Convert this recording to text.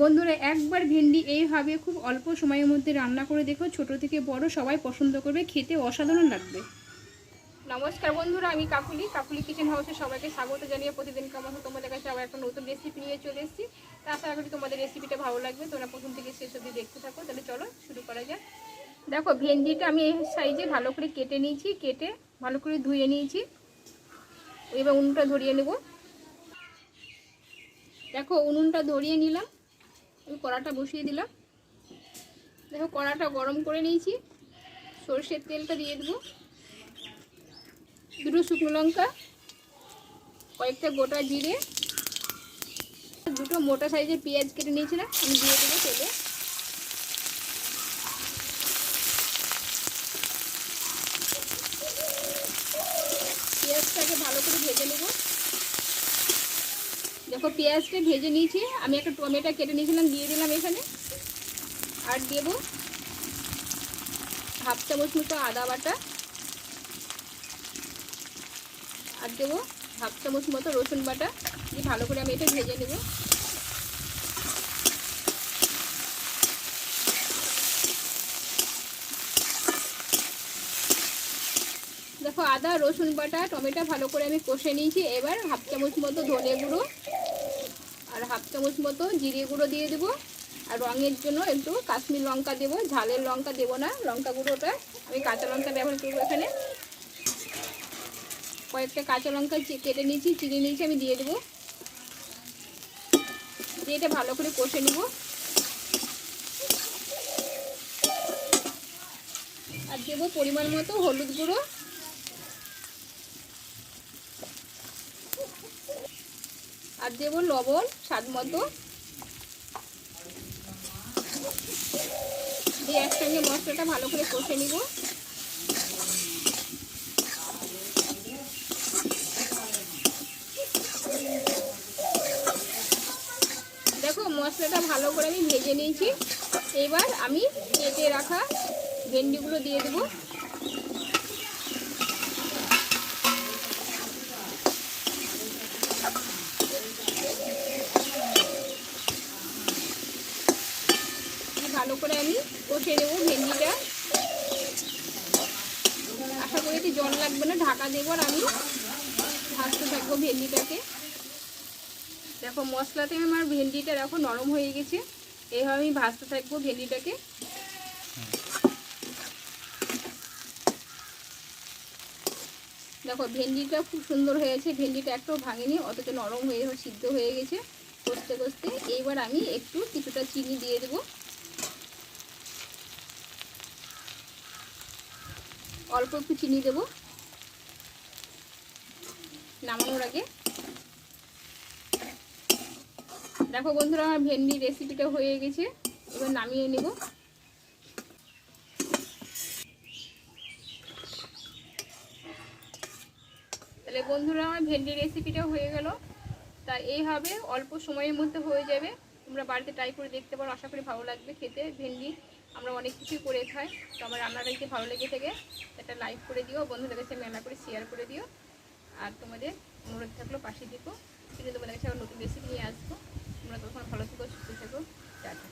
বন্ধুরা, একবার ভেন্ডি এইভাবে খুব অল্প সময়ের মধ্যে রান্না করে দেখো। ছোট থেকে বড় সবাই পছন্দ করবে, খেতে অসাধারণ লাগবে। নমস্কার বন্ধুরা, আমি কাকুলি। কাকুলি কিচেন হাউসে সবাইকে স্বাগত জানিয়ে প্রতিদিন কেমন তোমাদের কাছে আবার একটা নতুন রেসিপি নিয়ে চলে এসেছি। তা আশা করি তোমাদের রেসিপিটা ভালো লাগবে। তোমরা প্রথম থেকে শেষ অবধি দেখতে থাকো, তাহলে চলো শুরু করা যাক। দেখো, ভেন্ডিটা আমি এই সাইজে ভালো করে কেটে নিয়েছি, কেটে ভালো করে ধুয়ে নিয়েছি। এবার উনুনটা ধরিয়ে নেব। দেখো, উনুনটা ধরিয়ে নিলাম। আমি কড়াটা বসিয়ে দিলাম। দেখো, কড়াটা গরম করে নিয়েছি। সর্ষের তেলটা দিয়ে দেবো। দুটো শুকনো লঙ্কা, কয়েকটা গোটা জিরে, দুটো মোটা সাইজের পেঁয়াজ কেটে নিয়েছিলাম, আমি দিয়ে দেবো তেলে। পেঁয়াজটাকে ভালো করে ভেজে নেব। দেখো, পেঁয়াজটা ভেজে নিয়েছি। আমি একটা টমেটো কেটে নিয়েছিলাম, দিয়ে দিলাম এখানে। আর দেব হাফ চামচ মতো আদা বাটা। আর দেবো হাফ চামচ মতো রসুন বাটা। দিয়ে ভালো করে আমি এটা ভেজে নেব। দেখো, আদা, রসুন বাটা, টমেটো ভালো করে আমি কষে নিয়েছি। এবার হাফ চামচ মতো ধনে গুঁড়ো। আর হাফ চামচ মতো জিরে গুঁড়ো দিয়ে দেবো। আর রঙের জন্য একটু কাশ্মীর লঙ্কা দেবো, ঝালের লঙ্কা দেবো না, লঙ্কা গুঁড়োটা। আমি কাঁচা লঙ্কা ব্যবহার করব এখানে। কয়েকটা কাঁচা লঙ্কা কেটে নিয়েছি, চিনি নিয়েছি, আমি দিয়ে দেবো। দিয়ে এটা ভালো করে কষে নিব। আর দেবো পরিমাণ মতো হলুদ গুঁড়ো। আর দেবো লবণ, স্বাদ মতো। দিয়ে একসঙ্গে মশলাটা ভালো করে কষে নিব। দেখো, মশলাটা ভালো করে আমি ভেজে নিয়েছি। এবার আমি কেটে রাখা ভেন্ডিগুলো দিয়ে দেবো। ভালো করে আমি কষে নেব ভেন্ডিটা। আশা করি এতে জল লাগবে না, ঢাকা দেবো আর আমি ভাজতে থাকব ভেন্ডিটাকে। দেখো মশলাতে আমার ভেন্ডিটা দেখো নরম হয়ে গেছে এইভাবে আমি ভাজতে থাকব ভেন্ডিটাকে। দেখো ভেন্ডিটা খুব সুন্দর হয়েছে ভেন্ডিটা একটাও ভাঙেনি, অথচ নরম হয়ে, সিদ্ধ হয়ে গেছে কষতে কষতে। এইবার আমি একটু কিছুটা চিনি দিয়ে দেবো। অল্প একটু চিনি দেবো। নামানোর আগে। দেখো বন্ধুরা, আমার ভেন্ডি রেসিপিটা হয়ে গেছে। এবার নামিয়ে নেব। তাহলে বন্ধুরা, আমার ভেন্ডি রেসিপিটা হয়ে গেল। তা এইভাবে অল্প সময়ের মধ্যে হয়ে যাবে। তোমরা বাড়িতে ট্রাই করে দেখতে পারো, আশা করি ভালো লাগবে খেতে ভেন্ডি। আমরা অনেক কিছুই করে খাই। তো আমার রান্নাটা যদি ভালো লেগে থাকে একটা লাইক করে দিও, বন্ধুদের কাছে মেলা করে শেয়ার করে দিও। আর তোমাদের অনুরোধ থাকল পাশে দিকো কিন্তু তোমাদের কাছে আবার নতুন রেসিপি নিয়ে আসব। তোমরা তখন ভালো থেকো, সুস্থ থেকো। টাটা।